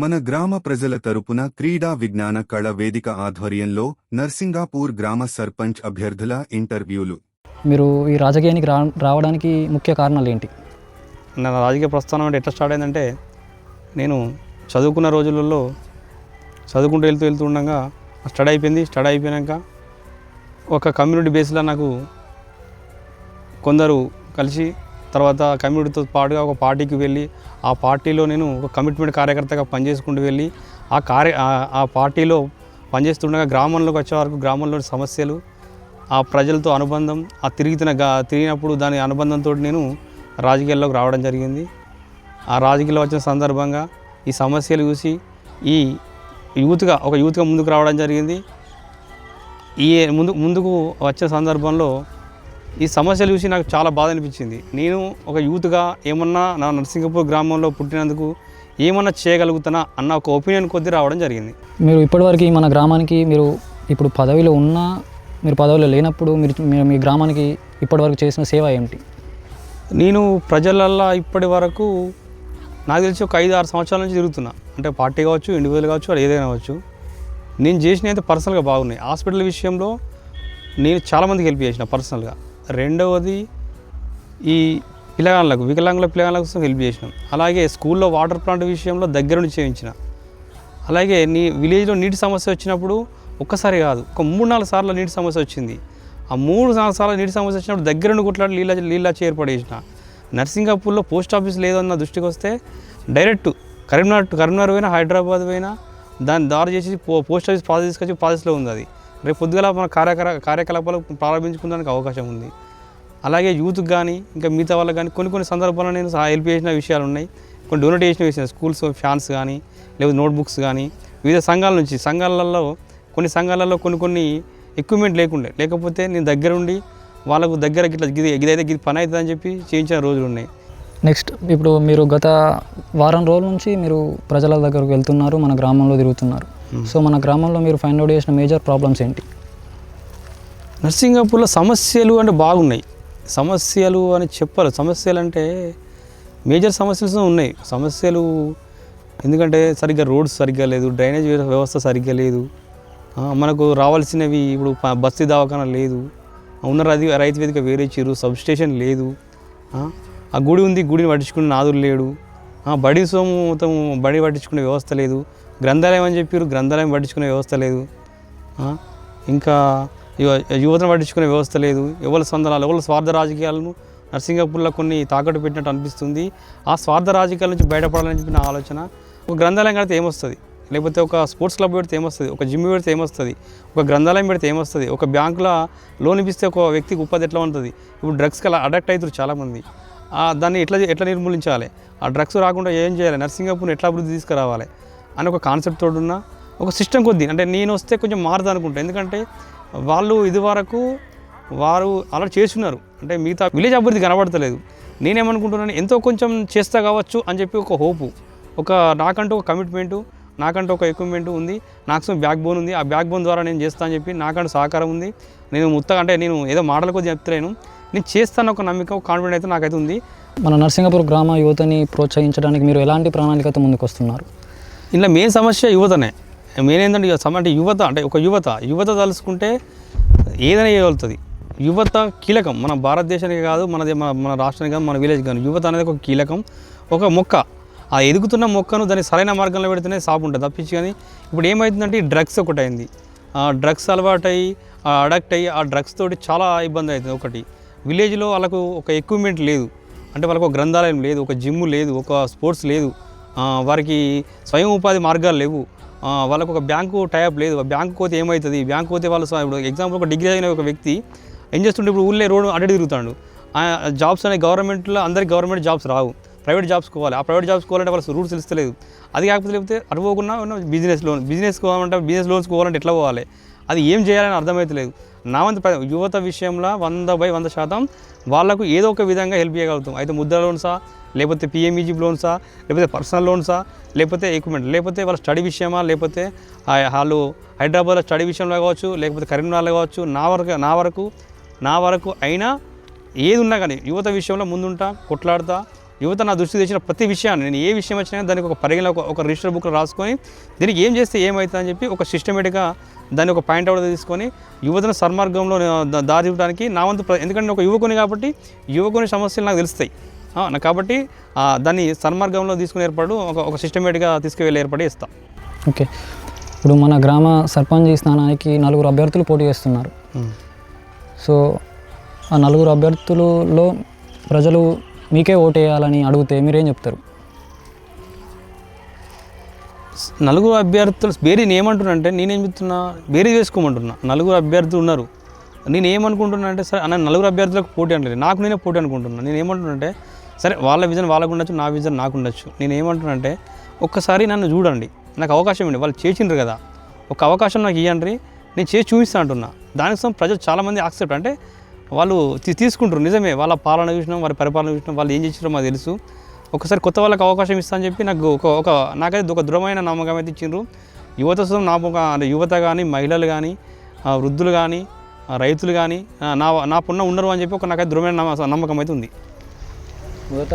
మన గ్రామ ప్రజల తరపున క్రీడా విజ్ఞాన కళ వేదిక ఆధ్వర్యంలో నర్సింగాపూర్ గ్రామ సర్పంచ్ అభ్యర్థుల ఇంటర్వ్యూలు. మీరు ఈ రాజకీయానికి రా రావడానికి ముఖ్య కారణాలు ఏంటి? నా రాజకీయ ప్రస్థానం అంటే ఎట్లా స్టార్ట్ అయిందంటే నేను చదువుకున్న రోజులలో చదువుకుంటూ వెళ్తూ వెళ్తూ ఉండగా స్టడీ అయిపోయింది స్టడీ అయిపోయాక ఒక కమ్యూనిటీ బేస్లో నాకు కొందరు కలిసి తర్వాత కమ్యూనిటీతో పాటుగా ఒక పార్టీకి వెళ్ళి ఆ పార్టీలో నేను ఒక కమిట్మెంట్ కార్యకర్తగా పనిచేసుకుంటూ వెళ్ళి ఆ కార్య ఆ- పార్టీలో పనిచేస్తుండగా గ్రామంలోకి వచ్చే వరకు గ్రామంలోని సమస్యలు ఆ ప్రజలతో అనుబంధం ఆ తిరిగిన గా తిరిగినప్పుడు దాని అనుబంధంతో నేను రాజకీయాల్లోకి రావడం జరిగింది. ఆ రాజకీయాల్లో వచ్చిన సందర్భంగా ఈ సమస్యలు చూసి ఈ యూత్గా ఒక యూత్గా ముందుకు రావడం జరిగింది. ఈ ముందు ముందుకు వచ్చే సందర్భంలో ఈ సమస్యలు చూసి నాకు చాలా బాధ అనిపించింది. నేను ఒక యూత్గా ఏమన్నా నా నరసింగపూర్ గ్రామంలో పుట్టినందుకు ఏమన్నా చేయగలుగుతానా అన్న ఒక ఒపీనియన్ కొద్దీ రావడం జరిగింది. మీరు ఇప్పటివరకు మన గ్రామానికి మీరు ఇప్పుడు పదవిలో ఉన్నా మీరు పదవిలో లేనప్పుడు మీరు మీరు మీ గ్రామానికి ఇప్పటివరకు చేసిన సేవ ఏమిటి? నేను ప్రజలల్లో ఇప్పటి వరకు నాకు తెలిసి ఒక ఐదు ఆరు సంవత్సరాల నుంచి తిరుగుతున్నా. అంటే పార్టీ కావచ్చు ఇండివిజువల్ కావచ్చు అది ఏదైనా కావచ్చు. నేను చేసినవి అయితే పర్సనల్గా బాగున్నాయి. హాస్పిటల్ విషయంలో నేను చాలామందికి హెల్ప్ చేసిన పర్సనల్గా రెండవది ఈ పిల్లగాళ్ళకు వికలాంగుల పిల్లగాళ్ళ కోసం హెల్ప్ చేసినాం. అలాగే స్కూల్లో వాటర్ ప్లాంట్ విషయంలో దగ్గర నుంచి చేయించిన. అలాగే నీ విలేజ్లో నీటి సమస్య వచ్చినప్పుడు ఒక్కసారి కాదు ఒక మూడు నాలుగు సార్లు నీటి సమస్య వచ్చింది. ఆ మూడు నాలుగు సార్లు నీటి సమస్య వచ్చినప్పుడు దగ్గర నుండి కొట్లాడి నీళ్ళ నీళ్ళ చేర్పడేసిన. నర్సింగాపూర్లో పోస్ట్ ఆఫీస్ లేదన్న దృష్టికి వస్తే డైరెక్ట్ కరీంనగర్ కరీంనగర్ పోయినా హైదరాబాద్ పోయినా దాన్ని దారి చేసి పోస్ట్ ఆఫీస్ ప్రాసెస్ తీసుకొచ్చి ప్రాసెస్లో ఉంది అది. రేపు పొద్దుగల మన కార్యకలా కార్యకలాపాలు ప్రారంభించుకోవడానికి అవకాశం ఉంది. అలాగే యూత్కి కానీ ఇంకా మిగతా వాళ్ళకి కానీ కొన్ని కొన్ని సందర్భాల్లో నేను హెల్ప్ చేసిన విషయాలు ఉన్నాయి. కొన్ని డొనేట్ చేసిన విషయాలు స్కూల్స్ ఫ్యాన్స్ కానీ లేదా నోట్బుక్స్ కానీ వివిధ సంఘాల నుంచి సంఘాలలో కొన్ని సంఘాలలో కొన్ని కొన్ని ఎక్విప్మెంట్ లేకుండే. లేకపోతే నేను దగ్గరుండి వాళ్ళకు దగ్గర గిట్లా గిది ఇదైతే గిది పని అవుతుందని చెప్పి చేయించిన రోజులు ఉన్నాయి నెక్స్ట్ ఇప్పుడు మీరు గత వారం రోజుల నుంచి మీరు ప్రజల దగ్గరకు వెళ్తున్నారు మన గ్రామంలో తిరుగుతున్నారు. సో మన గ్రామంలో మీరు ఫైండ్ అవుట్ చేసిన మేజర్ ప్రాబ్లమ్స్ ఏంటి? నర్సింగాపూర్లో సమస్యలు అంటే బాగున్నాయి. సమస్యలు అని చెప్పాలి సమస్యలు అంటే మేజర్ సమస్యలు ఉన్నాయి. సమస్యలు ఎందుకంటే సరిగ్గా రోడ్స్ సరిగ్గా లేదు డ్రైనేజ్ వ్యవస్థ సరిగ్గా లేదు. మనకు రావాల్సినవి ఇప్పుడు బస్తీ దవాఖాన లేదు. ఉన్న రది రైతు వేదిక వేరే ఇచ్చిర్రు సబ్ స్టేషన్ లేదు ఆ, గుడి ఉంది గుడిని పట్టించుకునే నాదులు లేడు. బడి సోము మొత్తం బడి పట్టించుకునే వ్యవస్థ లేదు. గ్రంథాలయం అని చెప్పారు గ్రంథాలయం పట్టించుకునే వ్యవస్థ లేదు. ఇంకా యువతను పట్టించుకునే వ్యవస్థ లేదు. ఎవరి సొందనాలు ఎవరి స్వార్థ రాజకీయాలను నర్సింగపూర్లో కొన్ని తాకట్టు పెట్టినట్టు అనిపిస్తుంది. ఆ స్వార్థ రాజకీయాల నుంచి బయటపడాలని చెప్పి నా ఆలోచన ఒక గ్రంథాలయం కడితే ఏమొస్తుంది? లేకపోతే ఒక స్పోర్ట్స్ క్లబ్ పెడితే ఏమొస్తుంది? ఒక జిమ్ పెడితే ఏమొస్తుంది? ఒక గ్రంథాలయం పెడితే ఏమొస్తుంది? ఒక బ్యాంకులో లోన్ ఇప్పిస్తే ఒక వ్యక్తికి ఉపాధి ఎట్లా ఉంటుంది? ఇప్పుడు డ్రగ్స్కి అలా అడక్ట్ అవుతారు చాలామంది. దాన్ని ఎట్లా ఎట్లా నిర్మూలించాలి? ఆ డ్రగ్స్ రాకుండా ఏం చేయాలి? నర్సింగపూర్ని ఎట్లా అభివృద్ధి తీసుకురావాలి? అని ఒక కాన్సెప్ట్ తోడున్న ఉన్న ఒక సిస్టమ్ కొద్ది. అంటే నేను వస్తే కొంచెం మారుతా అనుకుంటా. ఎందుకంటే వాళ్ళు ఇదివరకు వారు అలా చేస్తున్నారు. అంటే మిగతా విలేజ్ అభివృద్ధి కనబడతలేదు. నేనేమనుకుంటున్నాను ఎంతో కొంచెం చేస్తా కావచ్చు అని చెప్పి ఒక హోపు ఒక నాకంటూ ఒక కమిట్మెంటు నాకంటూ ఒక ఎక్విప్మెంట్ ఉంది. నాకు బ్యాక్ బోన్ ఉంది. ఆ బ్యాక్ బోన్ ద్వారా నేను చేస్తాను అని చెప్పి నాకంటూ సహకారం ఉంది. నేను ముత్తగా అంటే నేను ఏదో మాటల కొద్ది చెప్తలేను. నేను చేస్తాను ఒక నమ్మకం ఒక కాన్ఫిడెంట్ అయితే నాకైతే ఉంది. మన నర్సింగపూర్ గ్రామ యువతని ప్రోత్సహించడానికి మీరు ఎలాంటి ప్రణాళికతో ముందుకు వస్తున్నారు ఇలా మెయిన్ సమస్య యువతనే. మెయిన్ ఏంటంటే అంటే యువత అంటే ఒక యువత. యువత తలుసుకుంటే ఏదైనా చేయగలుగుతుంది. యువత కీలకం. మన భారతదేశానికి కాదు మనది మన మన రాష్ట్రానికి కాదు మన విలేజ్ కాదు. యువత అనేది ఒక కీలకం ఒక మొక్క. ఆ ఎదుగుతున్న మొక్కను దాన్ని సరైన మార్గంలో పెడితేనే సాపు ఉంటుంది తప్పించి కానీ. ఇప్పుడు ఏమవుతుందంటే ఈ డ్రగ్స్ ఒకటి అయింది ఆ డ్రగ్స్ అలవాటు అడక్ట్ అయ్యి ఆ డ్రగ్స్ తోటి చాలా ఇబ్బంది అవుతుంది ఒకటి. విలేజ్లో వాళ్ళకు ఒక ఎక్విప్మెంట్ లేదు. అంటే వాళ్ళకు ఒక గ్రంథాలయం లేదు ఒక జిమ్ లేదు ఒక స్పోర్ట్స్ లేదు. వారికి స్వయం ఉపాధి మార్గాలు లేవు. వాళ్ళకు ఒక బ్యాంకు టైప్ లేదు. బ్యాంకు పోతే ఏమవుతుంది బ్యాంకు పోతే వాళ్ళు ఇప్పుడు ఎగ్జాంపుల్ ఒక డిగ్రీ అయిన ఒక వ్యక్తి ఏం చేస్తుంటే ఇప్పుడు ఊళ్ళో రోడ్డు అడ్డు తిరుగుతాడు. ఆ జాబ్స్ అనే గవర్నమెంట్లో అందరికి గవర్నమెంట్ జాబ్స్ రావు. ప్రైవేట్ జాబ్స్ కోవాలి ఆ ప్రైవేట్ జాబ్స్ కోవాలంటే వాళ్ళకి రూల్స్ తెలుస్తలేదు. అది కాకపోతే లేకపోతే అటు పోకుండా బిజినెస్ లోన్ బిజినెస్ కోవాలంటే బిజినెస్ లోన్స్ కోవాలంటే ఎట్లా పోవాలి? అది ఏం చేయాలని అర్థమవుతలేదు నా వంతు యువత విషయంలో వంద బై వంద శాతం వాళ్ళకు ఏదో ఒక విధంగా హెల్ప్ చేయగలుగుతాం. అయితే ముద్ర లోన్సా లేకపోతే పిఎంఈజీ లోన్సా లేకపోతే పర్సనల్ లోన్సా లేకపోతే ఎక్విప్మెంట్ లేకపోతే వాళ్ళ స్టడీ విషయమా లేకపోతే వాళ్ళు హైదరాబాద్లో స్టడీ విషయంలో కావచ్చు లేకపోతే కరీంనగర్లో కావచ్చు నా వరకు నా వరకు నా వరకు అయినా ఏది ఉన్నా కానీ యువత విషయంలో ముందుంటా కొట్లాడతా యువత నా దృష్టికి తెచ్చిన ప్రతి విషయాన్ని నేను ఏ విషయం వచ్చినా దానికి ఒక పరిగణ ఒక రిజిస్టర్ బుక్లో రాసుకొని దీనికి ఏం చేస్తే ఏమవుతుంది అని చెప్పి ఒక సిస్టమేటిక్గా దాన్ని ఒక పాయింట్ అవుట్ తీసుకొని యువతను సన్మార్గంలో దారి ఇవ్వడానికి నా వంతు ఎందుకంటే నేను ఒక యువకుని కాబట్టి యువకుని సమస్యలు నాకు తెలుస్తాయి. కాబట్టి దాన్ని సన్మార్గంలో తీసుకుని ఏర్పాటు ఒక ఒక సిస్టమేటిక్గా తీసుకువెళ్ళి ఏర్పాటు ఇస్తాం ఓకే. ఇప్పుడు మన గ్రామ సర్పంచ్ స్థానానికి నలుగురు అభ్యర్థులు పోటీ చేస్తున్నారు. సో ఆ నలుగురు అభ్యర్థులలో ప్రజలు మీకే ఓటేయాలని వేయాలని అడిగితే మీరేం చెప్తారు? నలుగురు అభ్యర్థులు బేరీ ఏమంటున్నా అంటే నేనేం చెప్తున్నా బేరీ చేసుకోమంటున్నా నలుగురు అభ్యర్థులు ఉన్నారు. నేను ఏమనుకుంటున్నా అంటే సరే అన్న నలుగురు అభ్యర్థులకు పోటీ అనలేదు. నాకు నేనే పోటీ అనుకుంటున్నాను నేను ఏమంటున్నా అంటే సరే వాళ్ళ విజన్ వాళ్ళకు ఉండొచ్చు నా విజన్ నాకు ఉండొచ్చు. నేను ఏమంటున్నా అంటే ఒక్కసారి నన్ను చూడండి. నాకు అవకాశం ఇవ్వండి. వాళ్ళు చేసిండ్రు కదా. ఒక అవకాశం నాకు ఇవ్వండి నేను చేసి చూపిస్తా అంటున్నా. దానికోసం ప్రజలు చాలామంది యాక్సెప్ట్ అంటే వాళ్ళు తీసుకుంటారు నిజమే వాళ్ళ పాలన చూసినాం వారి పరిపాలన చూసినాం వాళ్ళు ఏం చేసినారో మాకు తెలుసు. ఒకసారి కొత్త వాళ్ళకి అవకాశం ఇస్తా అని చెప్పి నాకు ఒక ఒక నాకైతే ఒక దృఢమైన నమ్మకం అయితే ఇచ్చిండ్రు. యువత కోసం నా ఒక అంటే యువత కానీ మహిళలు కానీ ఆ, వృద్ధులు కానీ ఆ, రైతులు కానీ నా నా పున్న ఉన్నారు అని చెప్పి ఒక నాకైతే దృఢమైన నమ్మ- నమ్మకం అయితే ఉంది. మొదట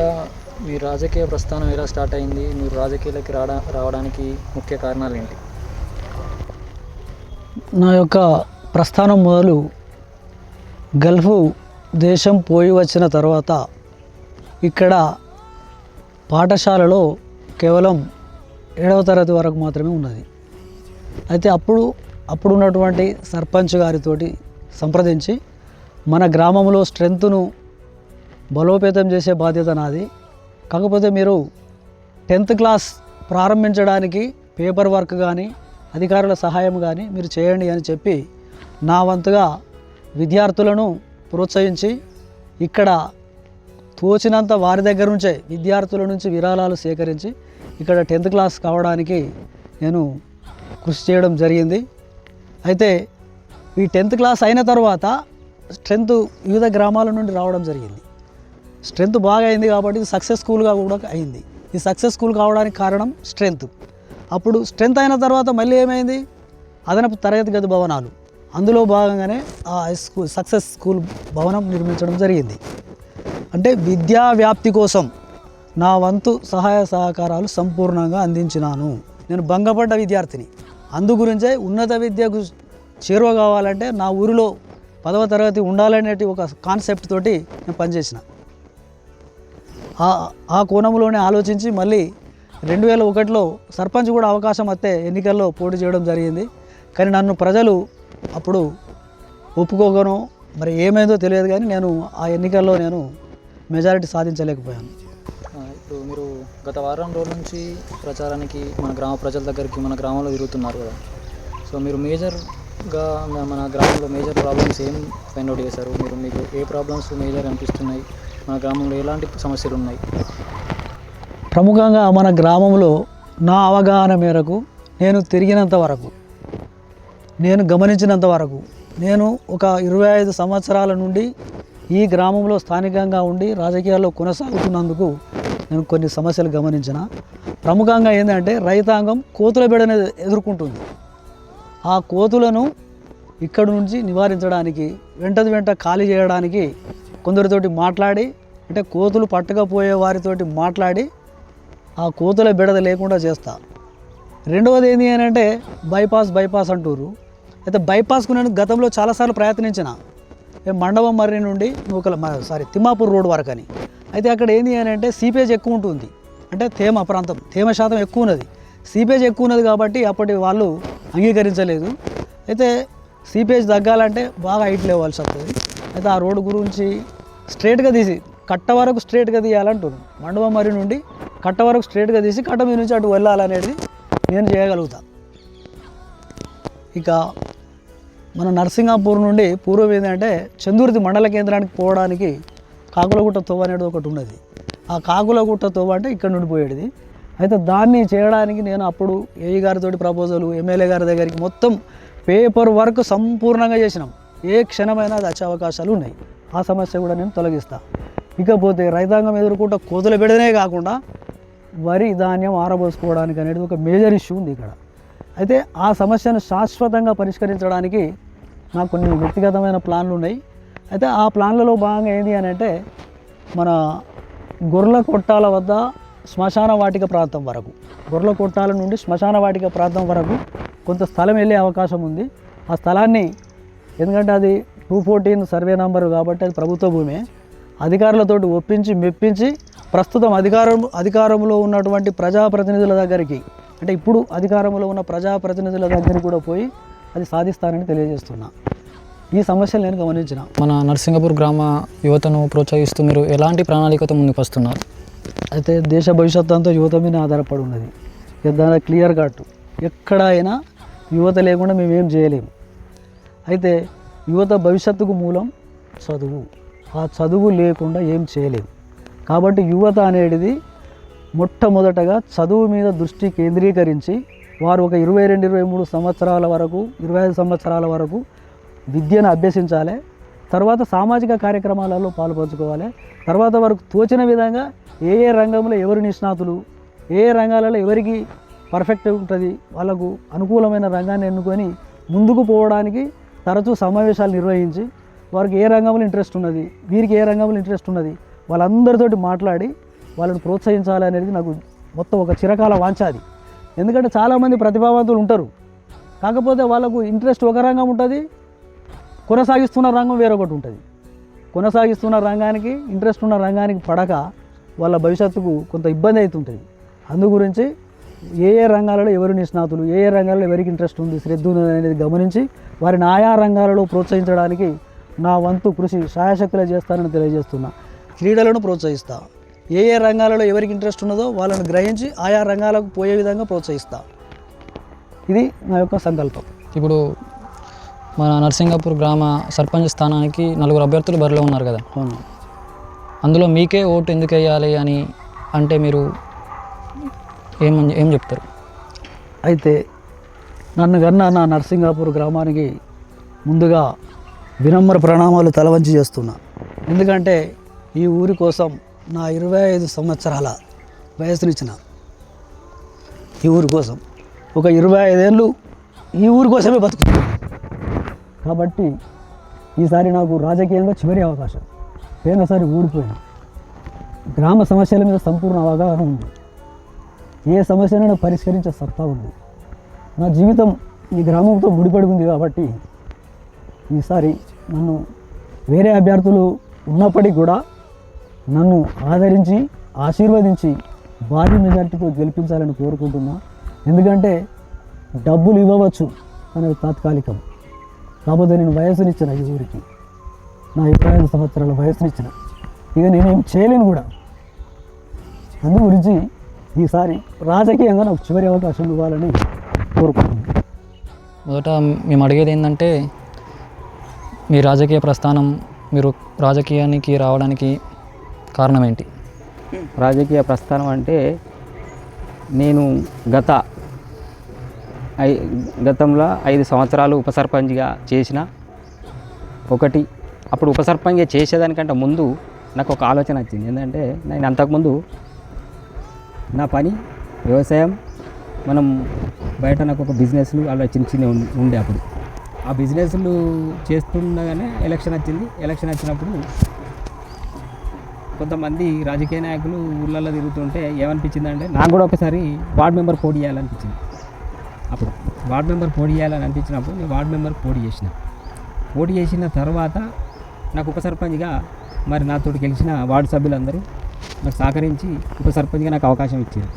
మీ రాజకీయ ప్రస్థానం ఎలా స్టార్ట్ అయింది? మీరు రాజకీయాలకి రావడా రావడానికి ముఖ్య కారణాలు ఏంటి? నా యొక్క ప్రస్థానం మొదలు గల్ఫ్ దేశం పోయి వచ్చిన తర్వాత ఇక్కడ పాఠశాలలో కేవలం ఏడవ తరగతి వరకు మాత్రమే ఉన్నది. అయితే అప్పుడు అప్పుడు ఉన్నటువంటి సర్పంచ్ గారితోటి సంప్రదించి మన గ్రామంలో స్ట్రెంగ్త్ను బలోపేతం చేసే బాధ్యత నాది. కాకపోతే మీరు టెన్త్ క్లాస్ ప్రారంభించడానికి పేపర్ వర్క్ కానీ అధికారుల సహాయం కానీ మీరు చేయండి అని చెప్పి నా వంతుగా విద్యార్థులను ప్రోత్సహించి ఇక్కడ తోచినంత వారి దగ్గర నుంచే విద్యార్థుల నుంచి విరాళాలు సేకరించి ఇక్కడ టెన్త్ క్లాస్ కావడానికి నేను కృషి చేయడం జరిగింది. అయితే ఈ టెన్త్ క్లాస్ అయిన తర్వాత స్ట్రెంత్ వివిధ గ్రామాల నుండి రావడం జరిగింది. స్ట్రెంత్ బాగా అయింది కాబట్టి ఇది సక్సెస్ స్కూల్గా కూడా అయింది. ఈ సక్సెస్ స్కూల్ కావడానికి కారణం స్ట్రెంత్. అప్పుడు స్ట్రెంత్ అయిన తర్వాత మళ్ళీ ఏమైంది? అదనపు తరగతి గది భవనాలు. అందులో భాగంగానే ఆ స్కూల్ సక్సెస్ స్కూల్ భవనం నిర్మించడం జరిగింది. అంటే విద్యా వ్యాప్తి కోసం నా వంతు సహాయ సహకారాలు సంపూర్ణంగా అందించినాను. నేను భంగపడ్డ విద్యార్థిని. అందు గురించే ఉన్నత విద్యకు చేరువ కావాలంటే నా ఊరిలో పదవ తరగతి ఉండాలనేటి ఒక కాన్సెప్ట్ తోటి నేను పనిచేసిన. ఆ- ఆ కోణంలోనే ఆలోచించి మళ్ళీ రెండు వేల ఒకటిలో సర్పంచ్ కూడా అవకాశం వస్తే ఎన్నికల్లో పోటీ చేయడం జరిగింది. కానీ నన్ను ప్రజలు అప్పుడు ఒప్పుకోగను మరి ఏమైందో తెలియదు కానీ నేను ఆ ఎన్నికల్లో నేను మెజారిటీ సాధించలేకపోయాను. ఇప్పుడు మీరు గత వారం రోజుల నుంచి ప్రచారానికి మన గ్రామ ప్రజల దగ్గరికి మన గ్రామంలో తిరుగుతున్నారు కదా. సో మీరు మేజర్గా మన గ్రామంలో మేజర్ ప్రాబ్లమ్స్ ఏం ఫైండ్ అవుట్ చేశారు? మీరు మీకు ఏ ప్రాబ్లమ్స్ మేజర్ అనిపిస్తున్నాయి? మన గ్రామంలో ఎలాంటి సమస్యలు ఉన్నాయి? ప్రముఖంగా మన గ్రామంలో నా అవగాహన మేరకు నేను తిరిగినంత వరకు నేను గమనించినంత వరకు నేను ఒక ఇరవై ఐదు సంవత్సరాల నుండి ఈ గ్రామంలో స్థానికంగా ఉండి రాజకీయాల్లో కొనసాగుతున్నందుకు నేను కొన్ని సమస్యలు గమనించిన. ప్రముఖంగా ఏంటంటే రైతాంగం కోతుల బెడని ఎదుర్కొంటుంది. ఆ కోతులను ఇక్కడి నుంచి నివారించడానికి వెంటది వెంట ఖాళీ చేయడానికి కొందరితోటి మాట్లాడి అంటే కోతులు పట్టకపోయే వారితోటి మాట్లాడి ఆ కోతుల బిడద లేకుండా చేస్తా. రెండవది ఏంటి అని అంటే బైపాస్ బైపాస్ అంటారు. అయితే బైపాస్కు నేను గతంలో చాలాసార్లు ప్రయత్నించిన మండవం మండపం మర్రి నుండి నూకల సారీ తిమ్మాపూర్ రోడ్ వరకు అని. అయితే అక్కడ ఏంది అని అంటే సీపేజ్ ఎక్కువ ఉంటుంది. అంటే తేమ ప్రాంతం తేమ శాతం ఎక్కువ ఉన్నది. సీపేజ్ ఎక్కువ ఉన్నది కాబట్టి అప్పటి వాళ్ళు అంగీకరించలేదు. అయితే సీపేజ్ తగ్గాలంటే బాగా హైట్ లేవాల్సి వస్తుంది. అయితే ఆ రోడ్డు గురించి స్ట్రేట్గా తీసి కట్ట వరకు స్ట్రేట్గా తీయాలంటున్నారు మండపం మరి నుండి కట్ట వరకు స్ట్రేట్గా తీసి కట్ట మీద నుంచి అటు వెళ్ళాలనేది నేను చేయగలుగుతాను ఇక మన నరసింగాపూర్ నుండి పూర్వం ఏంటంటే చందుర్తి మండల కేంద్రానికి పోవడానికి కాకులగుట్ట తోవ అనేది ఒకటి ఉన్నది. ఆ కాకులగుట్ట తోవ అంటే ఇక్కడ నుండి పోయేది అయితే దాన్ని చేయడానికి నేను అప్పుడు ఏఈ గారితోటి ప్రపోజలు ఎమ్మెల్యే గారి దగ్గరికి మొత్తం పేపర్ వర్క్ సంపూర్ణంగా చేసినాం. ఏ క్షణమైనా అది వచ్చే అవకాశాలు ఉన్నాయి. ఆ సమస్య కూడా నేను తొలగిస్తాను ఇకపోతే రైతాంగం ఎదుర్కొంటే కోతుల పెడనే కాకుండా వరి ధాన్యం ఆరబోసుకోవడానికి అనేది ఒక మేజర్ ఇష్యూ ఉంది ఇక్కడ. అయితే ఆ సమస్యను శాశ్వతంగా పరిష్కరించడానికి నాకు కొన్ని వ్యక్తిగతమైన ప్లాన్లు ఉన్నాయి. అయితే ఆ ప్లాన్లలో భాగంగా ఏంటి అని అంటే మన గొర్రెల కొట్టాల వద్ద శ్మశాన వాటిక ప్రాంతం వరకు గొర్రెల కొట్టాల నుండి శ్మశాన వాటిక ప్రాంతం వరకు కొంత స్థలం వెళ్ళే అవకాశం ఉంది. ఆ స్థలాన్ని ఎందుకంటే అది టూ ఫోర్టీన్ సర్వే నంబరు కాబట్టి అది ప్రభుత్వ భూమే. అధికారులతో ఒప్పించి మెప్పించి ప్రస్తుతం అధికారం అధికారంలో ఉన్నటువంటి ప్రజాప్రతినిధుల దగ్గరికి అంటే ఇప్పుడు అధికారంలో ఉన్న ప్రజాప్రతినిధుల దగ్గరికి కూడా పోయి అది సాధిస్తానని తెలియజేస్తున్నా. ఈ సమస్యలు నేను గమనించిన. మన నర్సింగపూర్ గ్రామ యువతను ప్రోత్సహిస్తూ మీరు ఎలాంటి ప్రణాళికతో ముందుకు వస్తున్నారు? అయితే దేశ భవిష్యత్తు అంతా యువత మీద ఆధారపడి ఉన్నది. దాని క్లియర్ కట్. ఎక్కడ అయినా యువత లేకుండా మేము ఏం చేయలేము. అయితే యువత భవిష్యత్తుకు మూలం చదువు. ఆ చదువు లేకుండా ఏం చేయలేము. కాబట్టి యువత అనేది మొట్టమొదటగా చదువు మీద దృష్టి కేంద్రీకరించి వారు ఒక ఇరవై రెండు ఇరవై మూడు సంవత్సరాల వరకు ఇరవై ఐదు సంవత్సరాల వరకు విద్యను అభ్యసించాలి. తర్వాత సామాజిక కార్యక్రమాలలో పాల్పంచుకోవాలి. తర్వాత వరకు తోచిన విధంగా ఏ ఏ రంగంలో ఎవరు నిష్ణాతులు ఏ ఏ రంగాలలో ఎవరికి పర్ఫెక్ట్ ఉంటుంది వాళ్ళకు అనుకూలమైన రంగాన్ని ఎన్నుకొని ముందుకు పోవడానికి తరచూ సమావేశాలు నిర్వహించి వారికి ఏ రంగంలో ఇంట్రెస్ట్ ఉన్నది వీరికి ఏ రంగంలో ఇంట్రెస్ట్ ఉన్నది వాళ్ళందరితోటి మాట్లాడి వాళ్ళని ప్రోత్సహించాలి అనేది నాకు మొత్తం ఒక చిరకాల వాంఛ అది. ఎందుకంటే చాలామంది ప్రతిభావంతులు ఉంటారు. కాకపోతే వాళ్ళకు ఇంట్రెస్ట్ ఒక రంగం ఉంటుంది కొనసాగిస్తున్న రంగం వేరొకటి ఉంటుంది. కొనసాగిస్తున్న రంగానికి ఇంట్రెస్ట్ ఉన్న రంగానికి పడక వాళ్ళ భవిష్యత్తుకు కొంత ఇబ్బంది అవుతుంటుంది. అందు గురించి ఏ ఏ రంగాలలో ఎవరు నిష్ణాతులు ఏ ఏ రంగాలలో ఎవరికి ఇంట్రెస్ట్ ఉంది శ్రద్ధ ఉంది అనేది గమనించి వారిని ఆయా రంగాలలో ప్రోత్సహించడానికి నా వంతు కృషి సాయశక్తులు చేస్తానని తెలియజేస్తున్నా. క్రీడలను ప్రోత్సహిస్తాను ఏ ఏ రంగాలలో ఎవరికి ఇంట్రెస్ట్ ఉన్నదో వాళ్ళని గ్రహించి ఆయా రంగాలకు పోయే విధంగా ప్రోత్సహిస్తా. ఇది నా యొక్క సంకల్పం. ఇప్పుడు మన నర్సింగపూర్ గ్రామ సర్పంచ్ స్థానానికి నలుగురు అభ్యర్థులు బరిలో ఉన్నారు కదా. అవును. అందులో మీకే ఓటు ఎందుకు వేయాలి అని అంటే మీరు ఏం ఏం చెప్తారు? అయితే నన్ను కన్నా నా నర్సింగాపూర్ గ్రామానికి ముందుగా వినమ్ర ప్రణామాలు తలవంచి చేస్తున్నా. ఎందుకంటే ఈ ఊరి కోసం నా ఇరవై ఐదు సంవత్సరాల వయసునిచ్చిన ఈ ఊరి కోసం ఒక ఇరవై ఐదేళ్ళు ఈ ఊరి కోసమే బతుకుతున్నాను కాబట్టి ఈసారి నాకు రాజకీయంగా చివరి అవకాశం. పోయినసారి ఊడిపోయాను. గ్రామ సమస్యల మీద సంపూర్ణ అవగాహన ఉంది. ఏ సమస్యనైనా పరిష్కరించే సత్తా ఉంది. నా జీవితం ఈ గ్రామంతో ముడిపడి ఉంది కాబట్టి ఈసారి నన్ను వేరే అభ్యర్థులు ఉన్నప్పటికీ కూడా నన్ను ఆదరించి ఆశీర్వదించి భారీ మెజార్టీతో గెలిపించాలని కోరుకుంటున్నా. ఎందుకంటే డబ్బులు ఇవ్వవచ్చు అనేది తాత్కాలికం. కాకపోతే నేను వయసునిచ్చిన ఈ ఊరికి. నా ఇరవై ఐదు సంవత్సరాల వయసునిచ్చిన. ఇక నేనేం చేయలేను కూడా. అందు గురించి ఈసారి రాజకీయంగా నాకు చివరి అవకాశం ఇవ్వాలని కోరుకుంటున్నాను మొదట మేము అడిగేది ఏంటంటే మీ రాజకీయ ప్రస్థానం మీరు రాజకీయానికి రావడానికి కారణం ఏంటి రాజకీయ ప్రస్థానం అంటే నేను గత ఐ గతంలో ఐదు సంవత్సరాలు ఉప సర్పంచ్గా చేసిన ఒకటి. అప్పుడు ఉప సర్పంచ్గా చేసేదానికంటే ముందు నాకు ఒక ఆలోచన వచ్చింది. ఏంటంటే నేను అంతకుముందు నా పని వ్యవసాయం మనం బయట నాకు ఒక బిజినెస్లు అలా చిన్న చిన్న ఉండే అప్పుడు. ఆ బిజినెస్లు చేస్తుండగానే ఎలక్షన్ వచ్చింది. ఎలక్షన్ వచ్చినప్పుడు కొంతమంది రాజకీయ నాయకులు ఊళ్ళల్లో తిరుగుతుంటే ఏమనిపించిందంటే నాకు కూడా ఒకసారి వార్డ్ మెంబర్ పోటీ చేయాలనిపించింది. అప్పుడు వార్డ్ మెంబర్ పోటీ చేయాలని అనిపించినప్పుడు నేను వార్డ్ మెంబర్ పోటీ చేసిన. పోటీ చేసిన తర్వాత నాకు ఉప సర్పంచ్గా మరి నాతో గెలిచిన వార్డు సభ్యులందరూ నాకు సహకరించి ఉప సర్పంచ్గా నాకు అవకాశం ఇచ్చారు.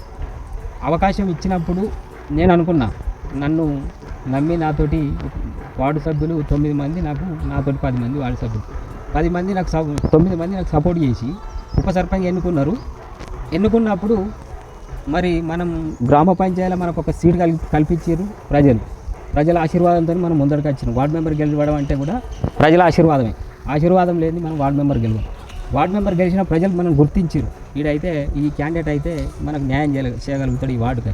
అవకాశం ఇచ్చినప్పుడు నేను అనుకున్నా నన్ను నమ్మి నాతోటి వార్డు సభ్యులు తొమ్మిది మంది నాకు నాతోటి పది మంది వార్డు సభ్యులు. పది మంది నాకు సపో- తొమ్మిది మంది నాకు సపోర్ట్ చేసి ఉప సర్పంచ్ ఎన్నుకున్నారు. ఎన్నుకున్నప్పుడు మరి మనం గ్రామ పంచాయతీలో మనకు ఒక సీట్ కల్ కల్పించారు ప్రజలు. ప్రజల ఆశీర్వాదంతో మనం ముందరికి వచ్చినాం. వార్డు మెంబర్ గెలవడం అంటే కూడా ప్రజల ఆశీర్వాదమే. ఆశీర్వాదం లేని మనం వార్డు మెంబర్ గెలవం వార్డు మెంబర్ గెలిచిన ప్రజలు మనం గుర్తించారు. వీడైతే ఈ క్యాండిడేట్ అయితే మనకు న్యాయం చేయ చేయగలుగుతాడు ఈ వార్డుకి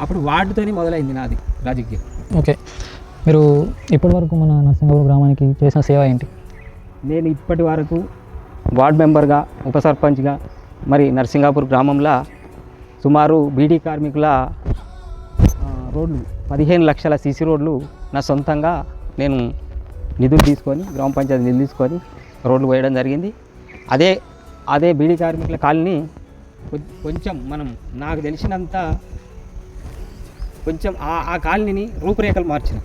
అప్పుడు వార్డుతోనే మొదలైంది నాది రాజకీయం. ఓకే. మీరు ఇప్పటివరకు మన నరసింహపురం గ్రామానికి చేసిన సేవ ఏంటి? నేను ఇప్పటి వరకు వార్డ్ మెంబర్గా ఉప సర్పంచ్గా మరి నర్సింగాపూర్ గ్రామంలో సుమారు బీడీ కార్మికుల రోడ్లు పదిహేను లక్షల సీసీ రోడ్లు నా సొంతంగా నేను నిధులు తీసుకొని గ్రామ పంచాయతీ నిధులు తీసుకొని రోడ్లు వేయడం జరిగింది. అదే అదే బీడీ కార్మికుల కాలనీ కొంచెం మనం నాకు తెలిసినంత కొంచెం ఆ ఆ కాలనీని రూపురేఖలు మార్చిన.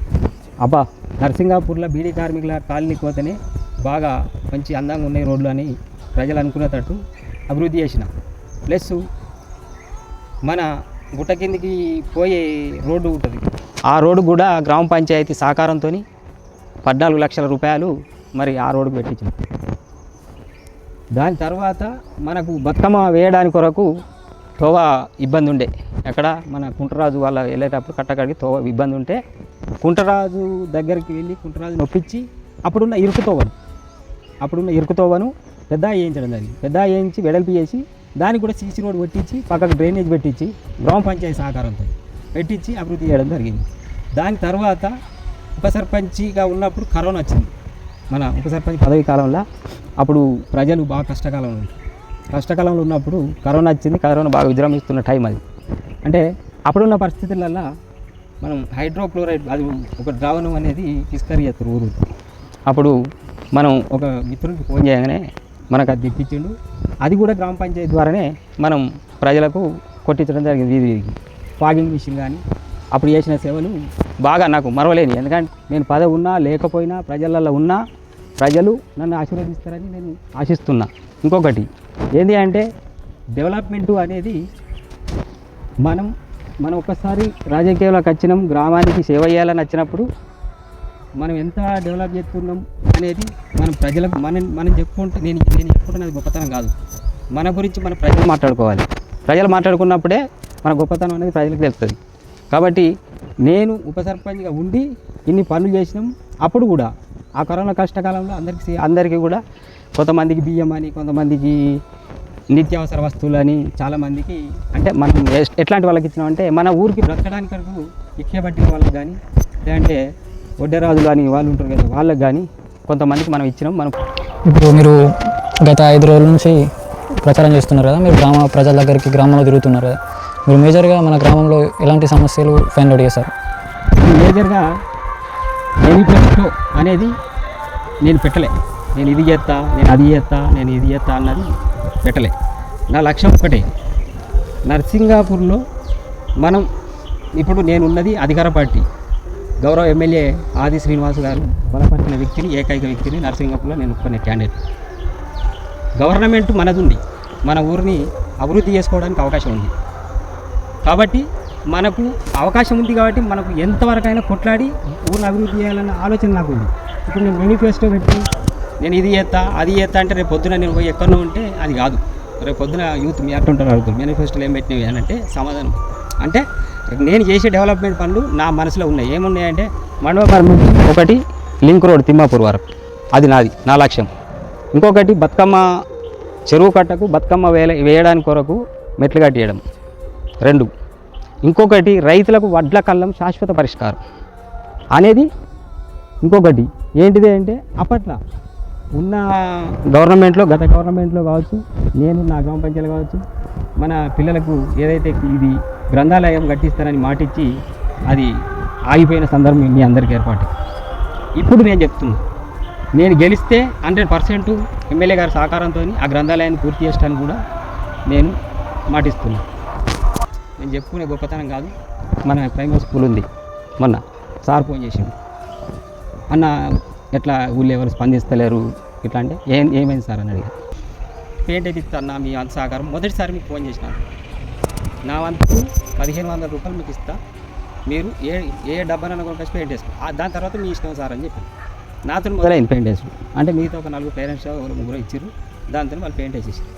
అబ్బా. నరసింగాపూర్లో బీడీ కార్మికుల కాలనీకి పోతేనే బాగా మంచి అందంగా ఉన్నాయి రోడ్లు అని ప్రజలు అనుకునేటట్టు అభివృద్ధి చేసిన. ప్లస్ మన గుట్ట కిందికి పోయే రోడ్డు ఉంటుంది. ఆ రోడ్డు కూడా గ్రామ పంచాయతీ సహకారంతో పద్నాలుగు లక్షల రూపాయలు మరి ఆ రోడ్డుకు పెట్టించిన. దాని తర్వాత మనకు బతుకమ్మ వేయడానికి కొరకు తోవ ఇబ్బంది ఉండే. ఎక్కడ? మన కుంటరాజు వాళ్ళ వెళ్ళేటప్పుడు కట్టకాడికి తోవ ఇబ్బంది ఉంటే కుంటరాజు దగ్గరికి వెళ్ళి కుంటరాజు నొప్పించి అప్పుడున్న ఇరుకు తోవను. అప్పుడున్న ఇరుకుతోవను పెద్ద వేయించడం జరిగింది. పెద్ద వేయించి వెడల్పు చేసి దానికి కూడా సీసీ రోడ్ పెట్టించి పక్కకు డ్రైనేజ్ పెట్టించి గ్రామ పంచాయతీ సహకారంతో పెట్టించి అభివృద్ధి చేయడం జరిగింది. దాని తర్వాత ఉప సర్పంచిగా ఉన్నప్పుడు కరోనా వచ్చింది. మన ఉప సర్పంచ్ పదవి కాలంలో అప్పుడు ప్రజలు బాగా కష్టకాలంలో ఉంటారు కష్టకాలంలో ఉన్నప్పుడు కరోనా వచ్చింది. కరోనా బాగా విజృంభిస్తున్న టైం అది. అంటే అప్పుడున్న పరిస్థితులలో మనం హైడ్రోక్లోరైడ్ అది ఒక ద్రావణం అనేది పిస్కరీ చేస్తారు ఊరు. అప్పుడు మనం ఒక మిత్రుడికి ఫోన్ చేయగానే మనకు అది తెప్పించిండు. అది కూడా గ్రామ పంచాయతీ ద్వారానే మనం ప్రజలకు కొట్టించడం జరిగింది. వీధి వీధికి ఫాగింగ్ మిషన్ కానీ అప్పుడు చేసిన సేవలు బాగా నాకు మరవలేని. ఎందుకంటే నేను పదవి ఉన్నా లేకపోయినా ప్రజలలో ఉన్నా ప్రజలు నన్ను ఆశీర్వదిస్తారని నేను ఆశిస్తున్నా. ఇంకొకటి ఏంటి అంటే డెవలప్మెంట్ అనేది మనం మనం ఒక్కసారి రాజకీయాలకు వచ్చినాం గ్రామానికి సేవ చేయాలని వచ్చినప్పుడు మనం ఎంత డెవలప్ చేస్తున్నాం అనేది మనం ప్రజలకు మనం మనం చెప్పుకుంటే నేను నేను చెప్పుకుంటున్నది గొప్పతనం కాదు. మన గురించి మన ప్రజలు మాట్లాడుకోవాలి. ప్రజలు మాట్లాడుకున్నప్పుడే మన గొప్పతనం అనేది ప్రజలకు తెలుస్తుంది. కాబట్టి నేను ఉప సర్పంచ్గా ఉండి ఇన్ని పనులు చేసినాం. అప్పుడు కూడా ఆ కరోనా కష్టకాలంలో అందరికీ అందరికీ కూడా కొంతమందికి బియ్యం అని కొంతమందికి నిత్యావసర వస్తువులు అని చాలామందికి అంటే మనం ఎస్- ఎట్లాంటి వాళ్ళకి ఇచ్చినామంటే మన ఊరికి బ్రతకడానికి వరకు ఇచ్చే పట్టిన వాళ్ళకి కానీ లేదంటే వడ్డెరాజులు అని వాళ్ళు ఉంటారు కదా వాళ్ళకి కానీ కొంతమందికి మనం ఇచ్చినాం మనం ఇప్పుడు మీరు గత ఐదు రోజుల నుంచి ప్రచారం చేస్తున్నారు కదా మీరు గ్రామ ప్రజల దగ్గరికి గ్రామంలో తిరుగుతున్నారు కదా. మీరు మేజర్గా మన గ్రామంలో ఎలాంటి సమస్యలు ఫైండ్ అవుట్ చేశారు? మేజర్గా మేనిఫెస్టో అనేది నేను పెట్టలే. నేను ఇది చేస్తా నేను అది చేస్తా నేను ఇది చేస్తా అన్నది పెట్టలే. నా లక్ష్యం ఒకటే నర్సింగాపూర్లో మనం ఇప్పుడు నేనున్నది అధికార పార్టీ. గౌరవ ఎమ్మెల్యే ఆది శ్రీనివాస్ గారు బలపరిచిన వ్యక్తిని ఏకైక వ్యక్తిని నర్సింగాపూర్లో నేను ఒక్కనే క్యాండిడేట్. గవర్నమెంట్ మనదుంది. ఉంది మన ఊరిని అభివృద్ధి చేసుకోవడానికి అవకాశం ఉంది. కాబట్టి మనకు అవకాశం ఉంది కాబట్టి మనకు ఎంతవరకైనా కొట్లాడి ఊరిని అభివృద్ధి చేయాలన్న ఆలోచన నాకు ఉంది. ఇప్పుడు నేను మేనిఫెస్టో పెట్టి నేను ఇది చేస్తా అది చేస్తా అంటే రేపు పొద్దున నేను పోయి ఎక్కడో ఉంటే అది కాదు. రేపు పొద్దున యూత్ మీ అట్టుంటారు అడుగుతారు మేనిఫెస్టోలు ఏం పెట్టినవి అని అంటే సమాధానం. అంటే నేను చేసే డెవలప్మెంట్ పనులు నా మనసులో ఉన్నాయి. ఏమున్నాయంటే మండవ నుంచి ఒకటి లింక్ రోడ్ తిమ్మాపూర్ వరకు. అది నాది నా లక్ష్యం. ఇంకొకటి బతుకమ్మ చెరువు కట్టకు బతుకమ్మ వేల వేయడానికి కొరకు మెట్లు కట్టేయడం. రెండు. ఇంకొకటి రైతులకు వడ్ల కళ్ళం శాశ్వత పరిష్కారం. అనేది ఇంకొకటి. ఏంటిది అంటే అప్పట్లో ఉన్న గవర్నమెంట్లో గత గవర్నమెంట్లో కావచ్చు నేను నా గ్రామ పంచాయతీలు కావచ్చు మన పిల్లలకు ఏదైతే ఇది గ్రంథాలయం కట్టిస్తారని మాటిచ్చి అది ఆగిపోయిన సందర్భం మీ అందరికీ ఏర్పాటు. ఇప్పుడు నేను చెప్తున్నా నేను గెలిస్తే హండ్రెడ్ పర్సెంట్ ఎమ్మెల్యే గారి సహకారంతో ఆ గ్రంథాలయాన్ని పూర్తి చేస్తాను కూడా నేను మాటిస్తున్నాను నేను చెప్పుకునే గొప్పతనం కాదు మన ప్రైమరీ స్కూల్ ఉంది. మొన్న సార్ ఫోన్ చేసిండు. అన్న ఎట్లా ఊళ్ళో ఎవరు స్పందిస్తలేరు ఇట్లా అంటే ఏం ఏమైంది సార్ అని అడిగారు పెయింట్ అయితే ఇస్తా అన్న మీ అంత సహకారం? మొదటిసారి మీకు ఫోన్ చేసినాను. నా వంతు పదిహేను వందల రూపాయలు మీకు ఇస్తా. మీరు ఏ ఏ డబ్బానన్నా కొనుకొచ్చి పెయింట్ వేసుకో ఆ దాని తర్వాత మీ ఇష్టం సార్ అని చెప్పి. నాతో మొదలైంది పెయింట్ వేసు అంటే మిగతా ఒక నలుగురు పేరెంట్స్ ముగ్గురు ఇచ్చారు దాంతో వాళ్ళు పెయింట్ వేసేసారు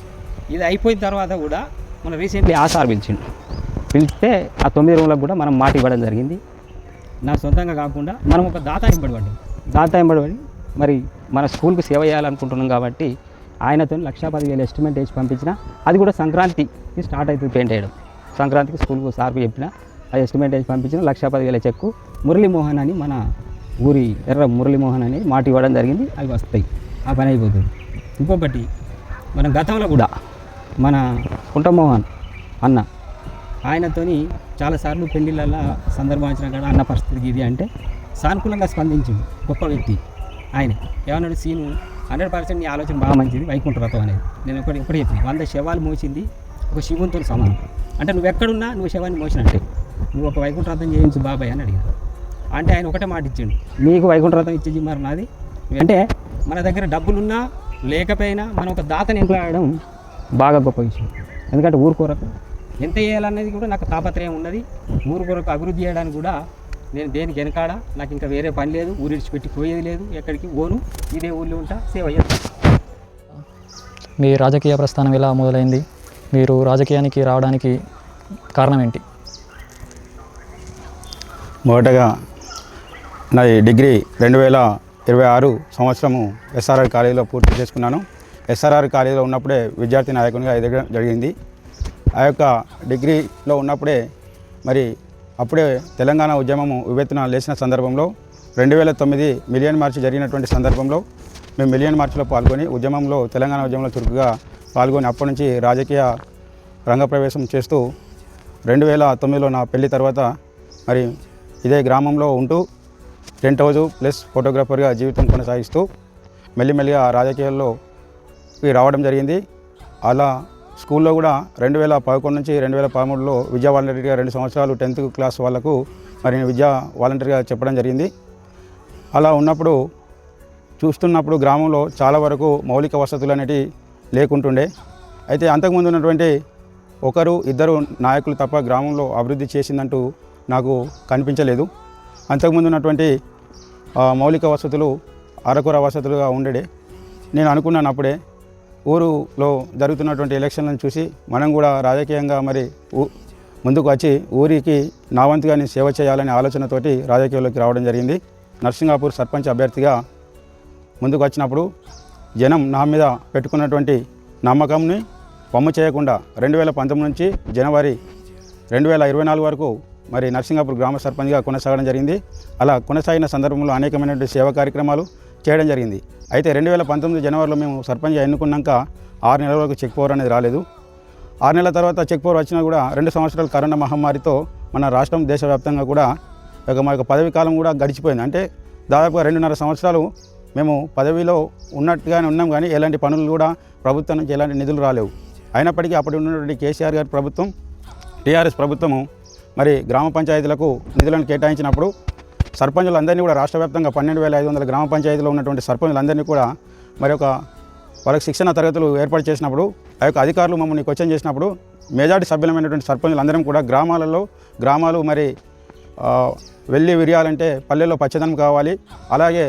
ఇది అయిపోయిన తర్వాత కూడా మన రీసెంట్లీ ఆ సార్ పిలిచిండు. పిలిస్తే ఆ తొమ్మిది రూమ్లకు కూడా మనం మాట ఇవ్వడం జరిగింది. నా సొంతంగా కాకుండా మనం ఒక దాత ఎంబడిపడ్డాం దాత ఎంబడిపడి మరి మన స్కూల్కి సేవ చేయాలనుకుంటున్నాం కాబట్టి ఆయనతో లక్షా పదివేలు ఎస్టిమేట్ వేసి పంపించిన. అది కూడా సంక్రాంతికి స్టార్ట్ అవుతుంది పెయింట్ వేయడం సంక్రాంతికి స్కూల్కు సార్కు చెప్పిన ఆ ఎస్టిమేట్ వేసి పంపించిన లక్షా పదివేల చెక్కు మురళీమోహన్ అని మన ఊరి ఎర్ర మురళీమోహన్ అని మాట ఇవ్వడం జరిగింది. అవి వస్తాయి. ఆ పని అయిపోతుంది. ఇంకొకటి మన గతంలో కూడా మన కుంటమోహన్ అన్న ఆయనతోని చాలాసార్లు పెళ్ళిళ్ళ సందర్భం వచ్చిన కూడా అన్న పరిస్థితికి ఇది అంటే సానుకూలంగా స్పందించింది. గొప్ప వ్యక్తి ఆయన. ఏమన్నాడు? సీను హండ్రెడ్ పర్సెంట్ నీ ఆలోచన బాగా మంచిది. వైకుంఠ రథం అనేది. నేను ఒకటి ఒకటి చెప్పిన. వంద శవాలు మోసింది ఒక శివునితో సమానం. అంటే నువ్వు ఎక్కడున్నా నువ్వు శవాన్ని మోసినట్టే. నువ్వు ఒక వైకుంఠరథం చేయించు బాబాయ్ అని అడిగాను అంటే ఆయన ఒకటే మాట ఇచ్చిండు. నీకు వైకుంఠరథం ఇచ్చేది మరి నాది? అంటే మన దగ్గర డబ్బులున్నా లేకపోయినా మనం ఒక దాతని ఎంట్లాడడం బాగా గొప్ప విషయం. ఎందుకంటే ఊరు కొరకు ఎంత చేయాలనేది కూడా నాకు తాపత్రయం ఉన్నది. ఊరు కొరకు అభివృద్ధి చేయడానికి కూడా నేను దేనికి వెనకాడ నాకు ఇంకా వేరే పని లేదు. ఊరి పెట్టి పోయేది లేదు. ఎక్కడికి ఓను ఇదే ఊళ్ళో ఉంటా సేవ చేస్తాను మీ రాజకీయ ప్రస్థానం ఎలా మొదలైంది? మీరు రాజకీయానికి రావడానికి కారణం ఏంటి? మొదటగా నాది డిగ్రీ రెండు వేల ఇరవై ఆరు సంవత్సరము ఎస్ఆర్ఆర్ కాలేజీలో పూర్తి చేసుకున్నాను. ఎస్ఆర్ఆర్ కాలేజీలో ఉన్నప్పుడే విద్యార్థి నాయకునిగా ఎదగడం జరిగింది. ఆ యొక్క డిగ్రీలో ఉన్నప్పుడే మరి అప్పుడే తెలంగాణ ఉద్యమము ఉవ్వెత్తున లేచిన సందర్భంలో రెండు వేల తొమ్మిది మిలియన్ మార్చి జరిగినటువంటి సందర్భంలో మేము మిలియన్ మార్చిలో పాల్గొని ఉద్యమంలో తెలంగాణ ఉద్యమంలో చురుకుగా పాల్గొని అప్పటి నుంచి రాజకీయ రంగప్రవేశం చేస్తూ రెండు వేల తొమ్మిదిలో నా పెళ్ళి తర్వాత మరి ఇదే గ్రామంలో ఉంటూ టెంట్ హౌస్ ప్లస్ ఫోటోగ్రాఫర్గా జీవితం కొనసాగిస్తూ మెల్లిమెల్లిగా రాజకీయాల్లో రావడం జరిగింది. అలా స్కూల్లో కూడా రెండు వేల పదకొండు నుంచి రెండు వేల పదమూడులో విద్యా వాలంటీర్గా రెండు సంవత్సరాలు టెన్త్ క్లాస్ వాళ్ళకు మరి విద్యా వాలంటీర్గా చెప్పడం జరిగింది. అలా ఉన్నప్పుడు చూస్తున్నప్పుడు గ్రామంలో చాలా వరకు మౌలిక వసతులు అనేటివి లేకుంటుండే. అయితే అంతకుముందు ఉన్నటువంటి ఒకరు ఇద్దరు నాయకులు తప్ప గ్రామంలో అభివృద్ధి చేసిందంటూ నాకు కనిపించలేదు. అంతకుముందు ఉన్నటువంటి మౌలిక వసతులు అరకొర వసతులుగా ఉండేడే. నేను అనుకున్నాను అప్పుడే ఊరులో జరుగుతున్నటువంటి ఎలక్షన్లను చూసి మనం కూడా రాజకీయంగా మరి ఊ- ముందుకు వచ్చి ఊరికి నా వంతుగా నేను సేవ చేయాలనే ఆలోచనతోటి రాజకీయాల్లోకి రావడం జరిగింది. నర్సింగాపూర్ సర్పంచ్ అభ్యర్థిగా ముందుకు వచ్చినప్పుడు జనం నా మీద పెట్టుకున్నటువంటి నమ్మకంని వమ్ము చేయకుండా రెండు వేల పంతొమ్మిది నుంచి జనవరి రెండు వేల ఇరవై నాలుగు వరకు మరి నర్సింగాపూర్ గ్రామ సర్పంచ్గా కొనసాగడం జరిగింది. అలా కొనసాగిన సందర్భంలో అనేకమైనటువంటి సేవా కార్యక్రమాలు చేయడం జరిగింది. అయితే రెండు వేల పంతొమ్మిది జనవరిలో మేము సర్పంచ్గా ఎన్నుకున్నాక ఆరు నెలల వరకు చెక్ పవర్ అనేది రాలేదు. ఆరు నెలల తర్వాత చెక్ పవర్ వచ్చినా కూడా రెండు సంవత్సరాలు కరోనా మహమ్మారితో మన రాష్ట్రం దేశవ్యాప్తంగా కూడా ఒక మా యొక్క పదవి కాలం కూడా గడిచిపోయింది. అంటే దాదాపుగా రెండున్నర సంవత్సరాలు మేము పదవిలో ఉన్నట్టుగానే ఉన్నాం కానీ ఎలాంటి పనులు కూడా ప్రభుత్వం నుంచి ఎలాంటి నిధులు రాలేవు. అయినప్పటికీ అప్పుడు ఉన్నటువంటి కేసీఆర్ గారి ప్రభుత్వం టీఆర్ఎస్ ప్రభుత్వము మరి గ్రామ పంచాయతీలకు నిధులను కేటాయించినప్పుడు సర్పంచులందరినీ కూడా రాష్ట్ర వ్యాప్తంగా పన్నెండు వేల ఐదు వందల గ్రామ పంచాయతీలో ఉన్నటువంటి సర్పంచులందరినీ కూడా మరి ఒక వాళ్ళకి శిక్షణ తరగతులు ఏర్పాటు చేసినప్పుడు ఆ యొక్క అధికారులు మమ్మల్ని క్వశ్చన్ చేసినప్పుడు మెజార్టీ సభ్యులమైనటువంటి సర్పంచులందరం కూడా గ్రామాలలో గ్రామాలు మరి వెళ్ళి విరియాలంటే పల్లెల్లో పచ్చదనం కావాలి. అలాగే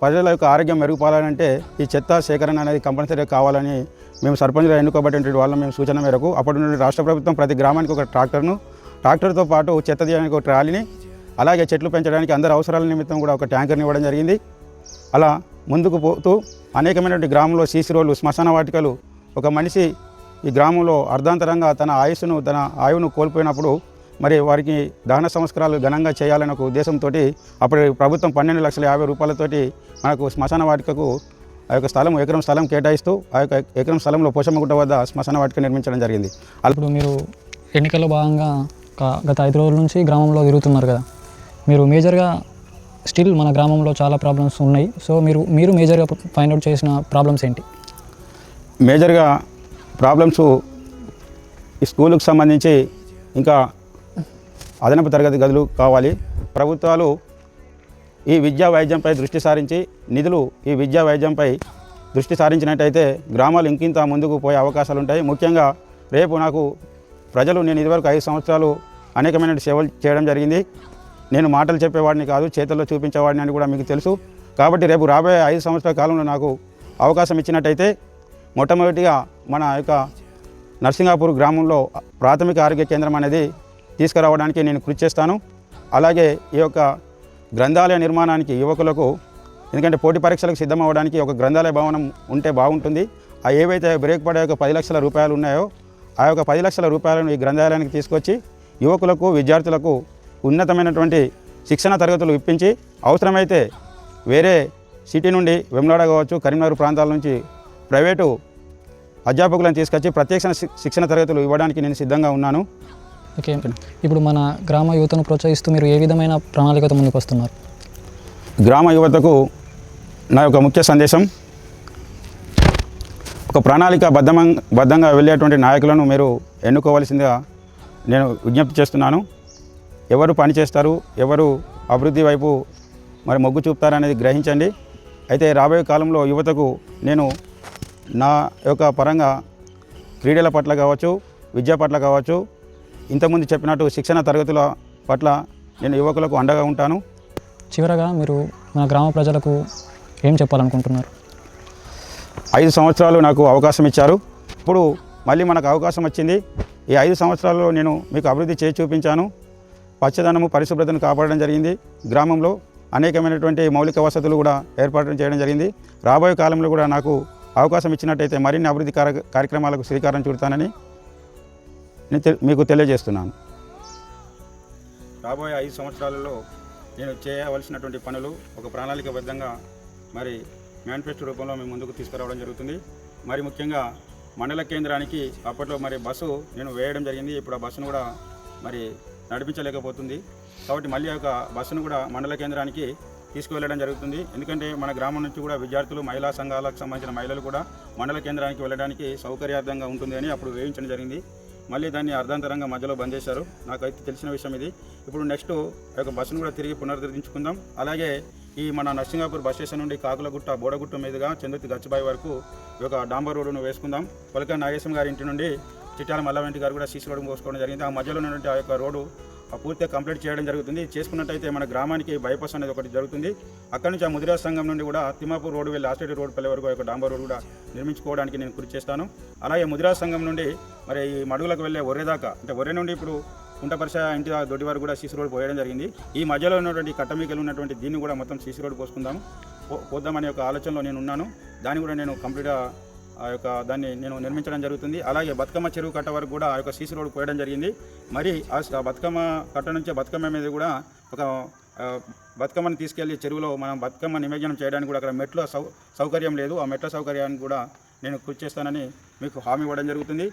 ప్రజల యొక్క ఆరోగ్యం మెరుగుపడాలంటే ఈ చెత్త సేకరణ అనేది కంపల్సరీ కావాలని మేము సర్పంచ్గా ఎన్నుకోబడినటువంటి వాళ్ళ మేము సూచన మేరకు. అప్పటి నుండి రాష్ట్ర ప్రభుత్వం ప్రతి గ్రామానికి ఒక ట్రాక్టర్ను ట్రాక్టర్తో పాటు చెత్త తీయడానికి ఒక ట్రాలీని అలాగే చెట్లు పెంచడానికి అందరి అవసరాల నిమిత్తం కూడా ఒక ట్యాంకర్ని ఇవ్వడం జరిగింది. అలా ముందుకు పోతూ అనేకమైనటువంటి గ్రామంలో సీసీ రోడ్లు శ్మశాన వాటికలు ఒక మనిషి ఈ గ్రామంలో అర్ధాంతరంగా తన ఆయుస్సును తన ఆయువును కోల్పోయినప్పుడు మరి వారికి దహన సంస్కారాలు ఘనంగా చేయాలనే ఒక ఉద్దేశంతో అప్పుడు ప్రభుత్వం పన్నెండు లక్షల యాభై రూపాయలతోటి మనకు శ్మశాన వాటికకు ఆ యొక్క స్థలం ఎకరం స్థలం కేటాయిస్తూ ఆ యొక్క ఎకరం స్థలంలో పోషమ్మగుట్ట వద్ద శ్మశాన వాటిక నిర్మించడం జరిగింది. ఇప్పుడు మీరు ఎన్నికల్లో భాగంగా గత ఐదు రోజుల నుంచి గ్రామంలో తిరుగుతున్నారు కదా. మీరు మేజర్గా స్టిల్ మన గ్రామంలో చాలా ప్రాబ్లమ్స్ ఉన్నాయి. సో మీరు మీరు మేజర్గా ఫైండ్ అవుట్ చేసిన ప్రాబ్లమ్స్ ఏంటి? మేజర్గా ప్రాబ్లమ్స్ ఈ స్కూలుకు సంబంధించి ఇంకా అదనపు తరగతి గదులు కావాలి. ప్రభుత్వాలు ఈ విద్యా వైద్యంపై దృష్టి సారించి నిధులు ఈ విద్యా వైద్యంపై దృష్టి సారించినట్టయితే గ్రామాలు ఇంకింత ముందుకు పోయే అవకాశాలు ఉంటాయి ముఖ్యంగా రేపు నాకు ప్రజలు నేను ఇదివరకు ఐదు సంవత్సరాలు అనేకమైన సేవలు చేయడం జరిగింది. నేను మాటలు చెప్పేవాడిని కాదు చేతుల్లో చూపించేవాడిని అని కూడా మీకు తెలుసు. కాబట్టి రేపు రాబోయే ఐదు సంవత్సరాల కాలంలో నాకు అవకాశం ఇచ్చినట్టయితే మొట్టమొదటిగా మన యొక్క నర్సింగాపూర్ గ్రామంలో ప్రాథమిక ఆరోగ్య కేంద్రం అనేది తీసుకురావడానికి నేను కృషి చేస్తాను. అలాగే ఈ యొక్క గ్రంథాలయ నిర్మాణానికి యువకులకు ఎందుకంటే పోటీ పరీక్షలకు సిద్ధం అవ్వడానికి ఒక గ్రంథాలయ భవనం ఉంటే బాగుంటుంది. ఆ ఏవైతే బ్రేక్ పడే ఒక పది లక్షల రూపాయలు ఉన్నాయో ఆ యొక్క పది లక్షల రూపాయలను ఈ గ్రంథాలయానికి తీసుకొచ్చి యువకులకు విద్యార్థులకు ఉన్నతమైనటువంటి శిక్షణ తరగతులు ఇప్పించి అవసరమైతే వేరే సిటీ నుండి వెమ్లాడ కావచ్చు కరీంనగర్ ప్రాంతాల నుంచి ప్రైవేటు అధ్యాపకులను తీసుకొచ్చి ప్రత్యక్ష శిక్షణ తరగతులు ఇవ్వడానికి నేను సిద్ధంగా ఉన్నాను. ఓకే. ఇప్పుడు మన గ్రామ యువతను ప్రోత్సహిస్తూ మీరు ఏ విధమైన ప్రణాళికతో ముందుకు వస్తున్నారు గ్రామ యువతకు నా యొక్క ముఖ్య సందేశం ఒక ప్రణాళిక బద్ధమం బద్ధంగా వెళ్ళేటువంటి నాయకులను మీరు ఎన్నుకోవాల్సిందిగా నేను విజ్ఞప్తి చేస్తున్నాను. ఎవరు పని చేస్తారు ఎవరు అభివృద్ధి వైపు మరి మొగ్గు చూపుతారనేది గ్రహించండి. అయితే రాబోయే కాలంలో యువతకు నేను నా యొక్క పరంగా క్రీడల పట్ల కావచ్చు విద్య పట్ల కావచ్చు ఇంతకుముందు చెప్పినట్టు శిక్షణ తరగతుల పట్ల నేను యువకులకు అండగా ఉంటాను. చివరగా మీరు మన గ్రామ ప్రజలకు ఏం చెప్పాలనుకుంటున్నారు? ఐదు సంవత్సరాలు నాకు అవకాశం ఇచ్చారు. ఇప్పుడు మళ్ళీ మనకు అవకాశం వచ్చింది. ఈ ఐదు సంవత్సరాల్లో నేను మీకు అభివృద్ధి చేసి చూపించాను. పచ్చదనము పరిశుభ్రతను కాపాడడం జరిగింది. గ్రామంలో అనేకమైనటువంటి మౌలిక వసతులు కూడా ఏర్పాటు చేయడం జరిగింది. రాబోయే కాలంలో కూడా నాకు అవకాశం ఇచ్చినట్టయితే మరిన్ని అభివృద్ధి కార్య- కార్యక్రమాలకు శ్రీకారం చుడతానని నేను తె- మీకు తెలియజేస్తున్నాను. రాబోయే ఐదు సంవత్సరాలలో నేను చేయవలసినటువంటి పనులు ఒక ప్రణాళికబద్ధంగా మరి మేనిఫెస్టో రూపంలో మేము ముందుకు తీసుకురావడం జరుగుతుంది. మరి ముఖ్యంగా మండల కేంద్రానికి అప్పట్లో మరి బస్సు నేను వేయడం జరిగింది. ఇప్పుడు ఆ బస్సును కూడా మరి నడిపించలేకపోతుంది. కాబట్టి మళ్ళీ ఒక బస్సును కూడా మండల కేంద్రానికి తీసుకువెళ్ళడం జరుగుతుంది. ఎందుకంటే మన గ్రామం నుంచి కూడా విద్యార్థులు మహిళా సంఘాలకు సంబంధించిన మహిళలు కూడా మండల కేంద్రానికి వెళ్ళడానికి సౌకర్యార్థంగా ఉంటుంది అని అప్పుడు వేయించడం జరిగింది. మళ్ళీ దాన్ని అర్ధాంతరంగా మధ్యలో బంద్ చేశారు. నాకైతే తెలిసిన విషయం ఇది. ఇప్పుడు నెక్స్ట్ ఆ యొక్క బస్సును కూడా తిరిగి పునరుద్ధరించుకుందాం. అలాగే ఈ మన నర్సింగాపూర్ బస్ స్టేషన్ నుండి కాకులగుట్ట బోడగుట్ట మీదుగా చందుర్తి గచ్చిబాయి వరకు ఈ యొక్క డాంబర్ రోడ్డును వేసుకుందాం. పొలక నాగేశం గారి ఇంటి నుండి చిట్టాల మల్లవెంటి గారు కూడా సీసీ రోడ్డు పోసుకోవడం జరిగింది. ఆ మధ్యలో ఉన్నటువంటి ఆ యొక్క రోడ్డు పూర్తిగా కంప్లీట్ చేయడం జరుగుతుంది. చేసుకున్నట్టయితే మన గ్రామానికి బైపాస్ అనేది ఒకటి జరుగుతుంది. అక్కడి నుంచి ఆ ముదిరా సంఘం నుండి కూడా తిమ్మాపూర్ రోడ్డు వెళ్ళి ఆస్టేట్ రోడ్ పల్లె వరకు ఒక డాంబర్ రోడ్ కూడా నిర్మించుకోవడానికి నేను కృషి చేస్తాను. అలాగే ముదిరా సంఘం నుండి మరి ఈ మడుగులకు వెళ్ళే ఒర్రె దాకా అంటే ఒర్రె నుండి ఇప్పుడు కుంటపరిస ఇంటి దొడ్డి వరకు కూడా సీసీ రోడ్ పోయడం జరిగింది. ఈ మధ్యలో ఉన్నటువంటి కట్టమీకలు ఉన్నటువంటి దీన్ని కూడా మొత్తం సీసీ రోడ్ పోసుకుందాం పో- పోద్దామనే ఒక ఆలోచనలో నేను ఉన్నాను. దాన్ని కూడా నేను కంప్లీట్గా ఆ యొక్క దాన్ని నేను నిర్మించడం జరుగుతుంది. అలాగే బతుకమ్మ చెరువు కట్ట వరకు కూడా ఆ యొక్క సీసీ రోడ్ పోయడం జరిగింది. మరి ఆ బతుకమ్మ కట్ట నుంచి బతుకమ్మ మీద కూడా ఒక బతుకమ్మను బతుకమ్మని తీసుకెళ్ళి చెరువులో మనం బతుకమ్మ నిమజ్జనం చేయడానికి కూడా అక్కడ మెట్ల సౌ సౌకర్యం లేదు. ఆ మెట్ల సౌకర్యాన్ని కూడా నేను కృషి చేస్తానని మీకు హామీ ఇవ్వడం జరుగుతుంది.